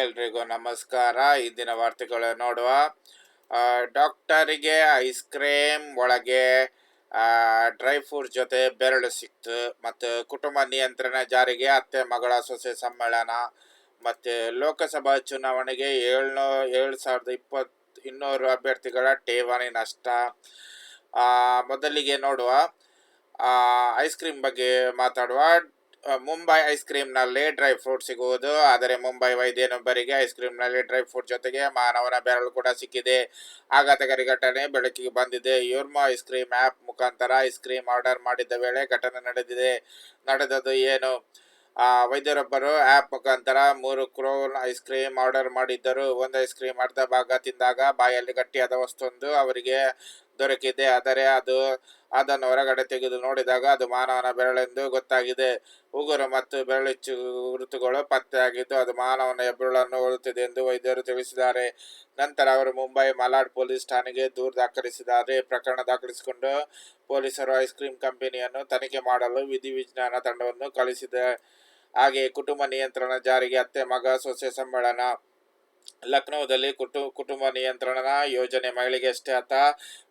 ಎಲ್ರಿಗೂ ನಮಸ್ಕಾರ. ಇಂದಿನ ವಾರ್ತೆಗಳು ನೋಡುವ ಡಾಕ್ಟರಿಗೆ ಐಸ್ ಕ್ರೀಮ್ ಒಳಗೆ ಡ್ರೈ ಫ್ರೂಟ್ ಜೊತೆ ಬೆರಳು ಸಿಕ್ತು. ಮತ್ತು ಕುಟುಂಬ ನಿಯಂತ್ರಣ ಜಾರಿಗೆ ಅತ್ತೆ, ಮಗಳ ಸೊಸೆ ಸಮ್ಮೇಳನ, ಮತ್ತು ಲೋಕಸಭಾ ಚುನಾವಣೆಗೆ ಏಳ್ನೂ, ಏಳು ಸಾವಿರದ ಇಪ್ಪತ್ತು, ಇನ್ನೂರು ಅಭ್ಯರ್ಥಿಗಳ ಠೇವಣಿ ನಷ್ಟ. ಮೊದಲಿಗೆ ನೋಡುವ ಐಸ್ ಕ್ರೀಮ್ ಬಗ್ಗೆ ಮಾತಾಡುವ. ಮುಂಬೈ ಐಸ್ ಕ್ರೀಮ್ನಲ್ಲಿ ಡ್ರೈ ಫ್ರೂಟ್ ಸಿಗುವುದು. ಆದರೆ ಮುಂಬೈ ವೈದ್ಯನೊಬ್ಬರಿಗೆ ಐಸ್ ಕ್ರೀಮ್ನಲ್ಲಿ ಡ್ರೈ ಫ್ರೂಟ್ ಜೊತೆಗೆ ಮಾನವನ ಬೆರಳು ಕೂಡ ಸಿಕ್ಕಿದೆ. ಆಘಾತಕಾರಿ ಘಟನೆ ಬೆಳಕಿಗೆ ಬಂದಿದೆ. ಯೂರ್ಮೋ ಐಸ್ ಕ್ರೀಮ್ ಆ್ಯಪ್ ಮುಖಾಂತರ ಐಸ್ ಕ್ರೀಮ್ ಆರ್ಡರ್ ಮಾಡಿದ್ದ ವೇಳೆ ಘಟನೆ ನಡೆದಿದೆ. ನಡೆದದ್ದು ಏನು? ವೈದ್ಯರೊಬ್ಬರು ಆ್ಯಪ್ ಮುಖಾಂತರ ಮೂರು ಕ್ರೋನ್ ಐಸ್ ಕ್ರೀಮ್ ಆರ್ಡರ್ ಮಾಡಿದ್ದರು. ಒಂದು ಐಸ್ ಕ್ರೀಮ್ ಅರ್ಧ ಭಾಗ ತಿಂದಾಗ ಬಾಯಲ್ಲಿ ಗಟ್ಟಿಯಾದ ವಸ್ತುವೊಂದು ಅವರಿಗೆ ದೊರಕಿದೆ. ಆದರೆ ಅದು ಅದನ್ನು ಹೊರಗಡೆ ತೆಗೆದು ನೋಡಿದಾಗ ಅದು ಮಾನವನ ಬೆರಳೆಂದು ಗೊತ್ತಾಗಿದೆ. ಉಗುರು ಮತ್ತು ಬೆರಳಿಚ್ಚು ಗುರುತುಗಳು ಪತ್ತೆಯಾಗಿದ್ದು ಅದು ಮಾನವನ ಹೆಬ್ಬೆರಳನ್ನು ಹೋಲುತ್ತಿದೆ ಎಂದು ವೈದ್ಯರು ತಿಳಿಸಿದ್ದಾರೆ. ನಂತರ ಅವರು ಮುಂಬೈ ಮಲಾಡ್ ಪೊಲೀಸ್ ಠಾಣೆಗೆ ದೂರು ದಾಖಲಿಸಿದ್ದಾರೆ. ಪ್ರಕರಣ ದಾಖಲಿಸಿಕೊಂಡು ಪೊಲೀಸರು ಐಸ್ ಕ್ರೀಮ್ ಕಂಪನಿಯನ್ನು ತನಿಖೆ ಮಾಡಲು ವಿಧಿವಿಜ್ಞಾನ ತಂಡವನ್ನು ಕಳಿಸಿದೆ. ಹಾಗೆಯೇ ಕುಟುಂಬ ನಿಯಂತ್ರಣ ಜಾರಿಗೆ ಅತ್ತೆ ಮಗ ಸೊಸೆ ಸಮ್ಮೇಳನ ಲಕ್ನೋದಲ್ಲಿ ಕುಟು, ಕುಟುಂಬ ನಿಯಂತ್ರಣ ಯೋಜನೆ ಮಹಿಳೆಗೆ ಅಷ್ಟೇ ಅತ್ತ,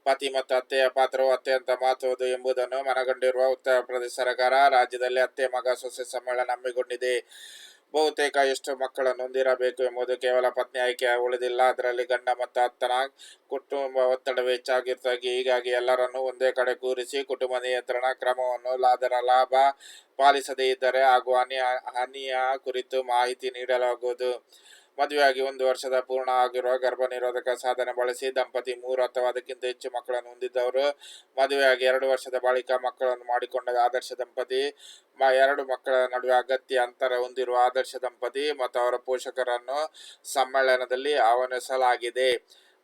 ಪತಿ ಮತ್ತು ಅತ್ತೆಯ ಪಾತ್ರವು ಅತ್ಯಂತ ಮಹತ್ವದ್ದು ಎಂಬುದನ್ನು ಮನಗಂಡಿರುವ ಉತ್ತರ ಪ್ರದೇಶ ಸರ್ಕಾರ ರಾಜ್ಯದಲ್ಲಿ ಅತ್ತೆ ಮಗ ಸೊಸೆ ಸಮ್ಮೇಳನ ಹಮ್ಮಿಕೊಂಡಿದೆ. ಬಹುತೇಕ ಎಷ್ಟು ಮಕ್ಕಳನ್ನು ಹೊಂದಿರಬೇಕು ಎಂಬುದು ಕೇವಲ ಪತ್ನಿ ಆಯ್ಕೆ ಉಳಿದಿಲ್ಲ. ಅದರಲ್ಲಿ ಗಂಡ ಮತ್ತು ಅತ್ತನ ಕುಟುಂಬ ಒತ್ತಡವೇ ಹೆಚ್ಚಾಗಿರ್ತದೆ. ಹೀಗಾಗಿ ಎಲ್ಲರನ್ನೂ ಒಂದೇ ಕಡೆ ಕೂರಿಸಿ ಕುಟುಂಬ ನಿಯಂತ್ರಣ ಕ್ರಮವನ್ನು ಲಾದರ ಲಾಭ ಪಾಲಿಸದೇ ಇದ್ದರೆ ಹಾಗೂ ಹಾನಿಯ ಕುರಿತು ಮಾಹಿತಿ ನೀಡಲಾಗುವುದು. ಮದುವೆಯಾಗಿ ಒಂದು ವರ್ಷದ ಪೂರ್ಣ ಆಗಿರುವ ಗರ್ಭ ನಿರೋಧಕ ಸಾಧನ ಬಳಸಿ ದಂಪತಿ ಮೂರು ಅಥವಾ ಅದಕ್ಕಿಂತ ಹೆಚ್ಚು ಮಕ್ಕಳನ್ನು ಹೊಂದಿದ್ದವರು. ಮದುವೆಯಾಗಿ ಎರಡು ವರ್ಷದ ಬಳಿಕ ಮಕ್ಕಳನ್ನು ಮಾಡಿಕೊಂಡ ಆದರ್ಶ ದಂಪತಿ ಎರಡು ಮಕ್ಕಳ ನಡುವೆ ಅಗತ್ಯ ಅಂತರ ಹೊಂದಿರುವ ಆದರ್ಶ ದಂಪತಿ ಮತ್ತು ಅವರ ಪೋಷಕರನ್ನು ಸಮ್ಮೇಳನದಲ್ಲಿ ಆಹ್ವಾನಿಸಲಾಗಿದೆ.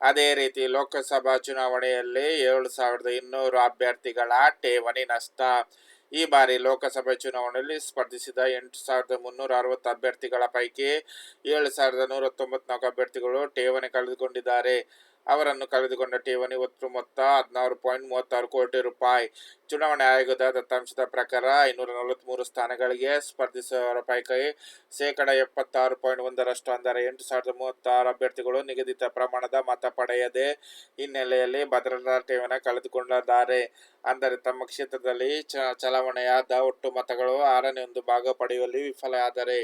ಅದೇ ರೀತಿ ಲೋಕಸಭಾ ಚುನಾವಣೆಯಲ್ಲಿ ಏಳು ಸಾವಿರದ ಇನ್ನೂರು ಅಭ್ಯರ್ಥಿಗಳ ಠೇವಣಿ ನಷ್ಟ. ಈ ಬಾರಿ ಲೋಕಸಭೆ ಚುನಾವಣೆಯಲ್ಲಿ ಸ್ಪರ್ಧಿಸಿದ ಎಂಟು ಸಾವಿರದ ಮುನ್ನೂರ ಅರವತ್ತು ಅಭ್ಯರ್ಥಿಗಳ ಪೈಕಿ ಏಳು ಸಾವಿರದ ನೂರ ತೊಂಬತ್ನಾಲ್ಕು ಅಭ್ಯರ್ಥಿಗಳು ಠೇವಣಿ ಕಳೆದುಕೊಂಡಿದ್ದಾರೆ. ಅವರನ್ನು ಕಳೆದುಕೊಂಡ ಠೇವಣಿ ಒಟ್ಟು ಮೊತ್ತ ಹದಿನಾರು ಪಾಯಿಂಟ್ ಮೂವತ್ತಾರು ಕೋಟಿ ರೂಪಾಯಿ. ಚುನಾವಣೆ ಆಯೋಗದ ದತ್ತಾಂಶದ ಪ್ರಕಾರ ಐನೂರ ನಲವತ್ತ್ಮೂರು ಸ್ಥಾನಗಳಿಗೆ ಸ್ಪರ್ಧಿಸುವವರ ಪೈಕಿ ಶೇಕಡ ಎಪ್ಪತ್ತಾರು ಪಾಯಿಂಟ್ ಒಂದರಷ್ಟು ಅಂದರೆ ಎಂಟು ಸಾವಿರದ ಮೂವತ್ತಾರು ಅಭ್ಯರ್ಥಿಗಳು ನಿಗದಿತ ಪ್ರಮಾಣದ ಮತ ಪಡೆಯದೆ ಹಿನ್ನೆಲೆಯಲ್ಲಿ ಭದ್ರತಾ ಠೇವಣಿ ಕಳೆದುಕೊಂಡಿದ್ದಾರೆ. ಅಂದರೆ ತಮ್ಮ ಕ್ಷೇತ್ರದಲ್ಲಿ ಚ ಚಲಾವಣೆಯಾದ ಒಟ್ಟು ಮತಗಳು ಆರನೇ ಒಂದು ಭಾಗ ಪಡೆಯುವಲ್ಲಿ ವಿಫಲರಾದರೆ.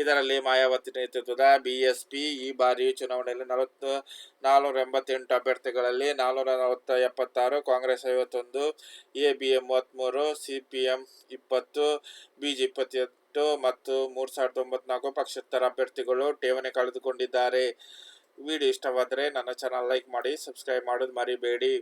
ಇದರಲ್ಲಿ ಮಾಯಾವತಿ ನೇತೃತ್ವದ ಬಿಎಸ್ಪಿ ಈ ಬಾರಿ ಚುನಾವಣೆಯಲ್ಲಿ ನಲವತ್ತು ನಾಲ್ನೂರ ಎಂಬತ್ತೆಂಟು ಅಭ್ಯರ್ಥಿಗಳಲ್ಲಿ ನಾಲ್ನೂರ ನಲವತ್ತ ಎಪ್ಪತ್ತಾರು, ಕಾಂಗ್ರೆಸ್ ಐವತ್ತೊಂದು ಎ ಬಿ ಎಂ ಮೂವತ್ತ್ಮೂರು ಸಿ ಪಿ ಎಂ ಇಪ್ಪತ್ತು ಬಿ ಜೆ ಇಪ್ಪತ್ತೆಂಟು ಮತ್ತು ಮೂರು ಸಾವಿರದ ತೊಂಬತ್ನಾಲ್ಕು ಪಕ್ಷೇತರ ಅಭ್ಯರ್ಥಿಗಳು ಠೇವಣಿ ಕಳೆದುಕೊಂಡಿದ್ದಾರೆ. ವಿಡಿಯೋ ಇಷ್ಟವಾದರೆ ನನ್ನ ಚಾನಲ್ ಲೈಕ್ ಮಾಡಿ, ಸಬ್ಸ್ಕ್ರೈಬ್ ಮಾಡೋದು ಮರಿಬೇಡಿ.